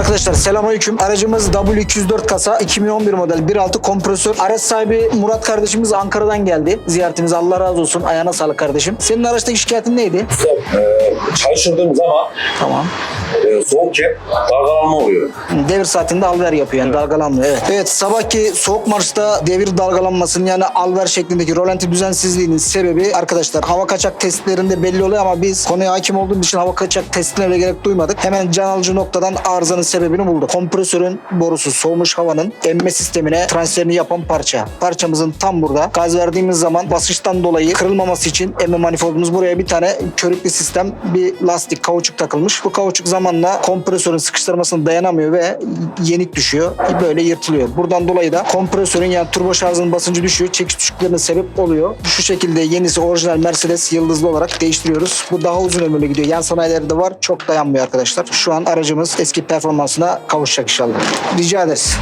arkadaşlar selamünaleyküm. Aracımız W204 kasa 2011 model 1.6 kompresör. Araç sahibi Murat kardeşimiz Ankara'dan geldi. Ziyaretimiz Allah razı olsun. Ayağına sağlık kardeşim. Senin araçtaki şikayetin neydi? Ee, çalıştırdığım zaman Tamam. e, soğukken dalgalanma oluyor. Devir saatinde alver yapıyor yani dalgalanmıyor. Evet. Evet sabahki soğuk marşta devir dalgalanmasının yani alver şeklindeki rolanti düzensizliğinin sebebi arkadaşlar hava kaçak testlerinde belli oluyor ama biz konuya hakim olduğumuz için hava kaçak testine bile gerek duymadık. Hemen can alıcı noktadan arızanın sebebini bulduk. Kompresörün borusu soğumuş havanın emme sistemine transferini yapan parça. Parçamızın tam burada. Gaz verdiğimiz zaman basınçtan dolayı kırılmaması için emme manifoldumuz buraya bir tane körüklü sistem bir lastik kauçuk takılmış. Bu kauçuk zamanla kompresörün sıkıştırmasına dayanamıyor ve yenik düşüyor. Böyle yırtılıyor. Buradan dolayı da kompresörün yani turbo şarjının basıncı düşüyor. Çekiş düşüklerine sebep oluyor. Şu şekilde yenisi orijinal Mercedes yıldızlı olarak değiştiriyoruz. Bu daha uzun ömürlü gidiyor. Yan sanayilerde de var. Çok dayanmıyor arkadaşlar. Şu an aracımız eski performansına kavuşacak inşallah. Rica ederiz.